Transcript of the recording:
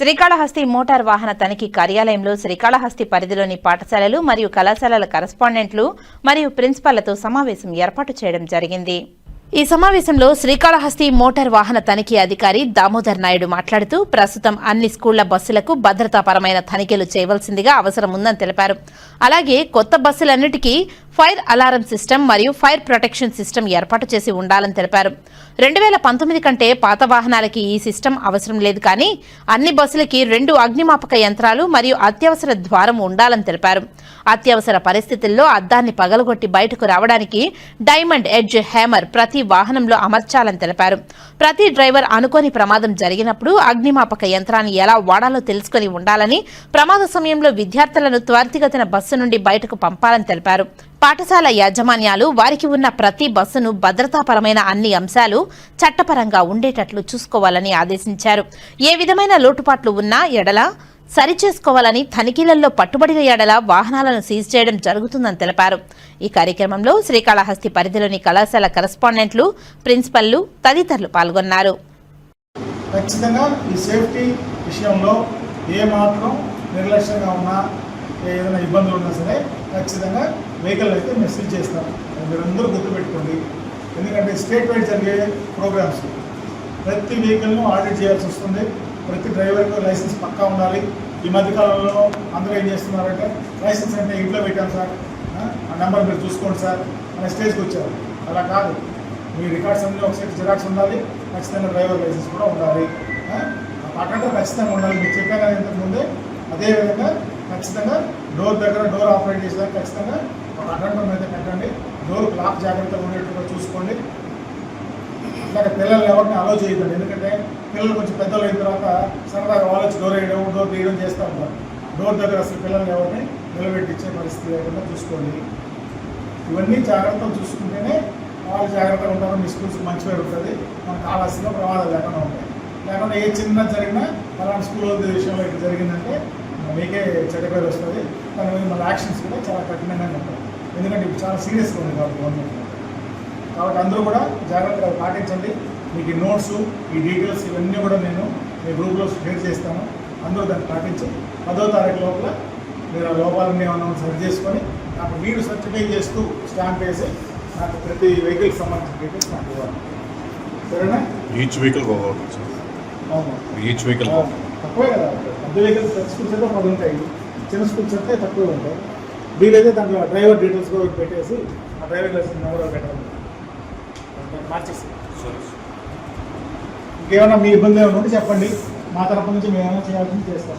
Srikalahasti motor వాహన తనిఖీ కార్యాలయంలో శ్రీకాళహస్తి పరిధిలోని పాఠశాలలు మరియు కళాశాలల కరస్పాండెంట్లు మరియు ప్రిన్సిపాళ్ళతో సమావేశం ఏర్పాటు చేయడం జరిగింది. ఈ సమావేశంలో శ్రీకాళహస్తి మోటార్ వాహన తనిఖీ అధికారి దామోదర్ నాయుడు మాట్లాడుతూ ప్రస్తుతం అన్ని స్కూళ్ళ బస్సులకు భద్రతాపరమైన తనిఖీలు చేయవలసిందిగా అవసరం ఉందని తెలిపారు. అలాగే కొత్త బస్సులన్నిటికీ ఫైర్ అలారం సిస్టమ్ మరియు ఫైర్ ప్రొటెక్షన్ సిస్టమ్ ఏర్పాటు చేసి ఉండాలని తెలిపారు. రెండు వేల పంతొమ్మిది కంటే పాత వాహనాలకి ఈ సిస్టమ్ అవసరం లేదు కానీ అన్ని బస్సులకి రెండు అగ్నిమాపక యంత్రాలు మరియు అత్యవసర ద్వారం ఉండాలని తెలిపారు. అత్యవసర పరిస్థితుల్లో అద్దాన్ని పగలగొట్టి బయటకు రావడానికి డైమండ్ ఎడ్జ్ హ్యామర్ ప్రతి వాహనంలో అమర్చాలని తెలిపారు. ప్రతి డ్రైవర్ అనుకోని ప్రమాదం జరిగినప్పుడు అగ్నిమాపక యంత్రాన్ని ఎలా వాడాలో తెలుసుకుని ఉండాలని ప్రమాద సమయంలో విద్యార్థులను త్వరితగతిన బస్సు నుండి బయటకు పంపాలని తెలిపారు. పాఠశాల యాజమాన్యాలు వారికి ఉన్న ప్రతి బస్సును భద్రతాపరమైన అన్ని అంశాలు చట్టపరంగా ఉండేటట్లు చూసుకోవాలని ఆదేశించారు. ఏ విధమైన లోటుపాట్లు ఉన్నా ఎడల సరిచేసుకోవాలని తనిఖీలలో పట్టుబడిన ఎడల వాహనాలను సీజ్ చేయడం జరుగుతుందని తెలిపారు. ఈ కార్యక్రమంలో శ్రీకాళహస్తి పరిధిలోని కళాశాల కరస్పాండెంట్లు ప్రిన్సిపల్లు తదితరులు పాల్గొన్నారు. ఖచ్చితంగా ఈ సేఫ్టీ విషయంలో ఏ మాత్రం నిర్లక్ష్యంగా ఉన్నా ఏదైనా ఇబ్బందులు ఉన్నా సరే ఖచ్చితంగా వెహికల్ అయితే మెసేజ్ చేస్తాం. మీరందరూ గుర్తుపెట్టుకోండి. ఎందుకంటే స్టేట్ వైడ్ జరిగే ప్రోగ్రామ్స్ ప్రతి వెహికల్ను ఆడిట్ చేయాల్సి వస్తుంది. ప్రతి డ్రైవర్కు లైసెన్స్ పక్కా ఉండాలి. ఈ మధ్యకాలంలో అందరూ ఏం చేస్తున్నారంటే లైసెన్స్ అంటే ఇంట్లో పెట్టాం సార్. ఆ, నెంబర్ మీరు చూసుకోండి సార్ అనే స్టేజ్కి వచ్చారు. అలా కాదు. మీ రికార్డ్స్ అన్నీ ఒకసారి జిరాక్స్ ఉండాలి. ఖచ్చితంగా డ్రైవర్ లైసెన్స్ కూడా ఉండాలి. ఆ, పక్కన ఖచ్చితంగా ఉండాలి. మీరు చెప్పాను ఇంతకుముందే అదేవిధంగా ఖచ్చితంగా డోర్ దగ్గర డోర్ ఆపరేట్ చేసేదానికి ఖచ్చితంగా ఒక అటెండర్ అయితే పెట్టండి. డోర్ లాక్ జాగ్రత్తగా ఉండేట్టుగా చూసుకోండి. అట్లాగే పిల్లల్ని ఎవరిని అలో చేయకండి. ఎందుకంటే పిల్లలు కొంచెం పెద్దలు అయిన తర్వాత సరదాగా వాళ్ళు డోర్ వేయడం డోర్ తీయడం చేస్తూ ఉంటారు. డోర్ దగ్గర అసలు పిల్లల్ని ఎవరిని నిలబెట్టించే పరిస్థితి లేకుండా చూసుకోండి. ఇవన్నీ జాగ్రత్తలు చూసుకుంటేనే వాళ్ళు జాగ్రత్తగా ఉంటారు. మీ స్కూల్స్ మంచి పేరు ఉంటుంది మనకు కావాల్సిన ప్రమాదాలు లేకుండా ఉంటాయి. లేకుండా ఏ చిన్న జరిగినా అలాంటి స్కూల్ విషయంలో ఇక్కడ జరిగిందంటే మీకే చెడ్డ పేరు వస్తుంది. దాని మన యాక్షన్స్ కూడా చాలా కఠినంగా ఉంటాయి. ఎందుకంటే ఇప్పుడు చాలా సీరియస్గా ఉంది కాబట్టి గవర్నమెంట్ కాబట్టి అందరూ కూడా జాగ్రత్తగా పాటించండి. మీకు ఈ నోట్స్ ఈ డీటెయిల్స్ ఇవన్నీ కూడా నేను మీ గ్రూప్లో షేర్ చేస్తాను. అందరూ దాన్ని పాటించి పదో తారీఖు లోపల మీరు ఆ లోపాలన్నీ ఏమైనా సరి చేసుకొని నాకు మీరు సర్టిఫై చేస్తూ స్టాంప్ వేసి నాకు ప్రతి వెహికల్కి సంబంధించిన డీటెయిల్స్ నాకు ఇవ్వాలి. సరేనా? ఈచ్ వెహికల్ అవును. Each vehicle. తక్కువే కదా. పెద్ద వెహికల్స్ స్కూల్స్ అయితే పది ఉంటాయి. చిన్న స్కూల్స్ అయితే తక్కువే ఉంటాయి. వీలైతే దాంట్లో డ్రైవర్ డీటెయిల్స్ కూడా పెట్టేసి ఆ డ్రైవర్ లైసెన్స్ నెంబర్ పెట్టాలి మార్చేసి ఇంకేమైనా మీ ఇబ్బంది ఏమైనా ఉంటే చెప్పండి. మా తరపు నుంచి మేము ఏమైనా చేయాల్సింది చేస్తాం.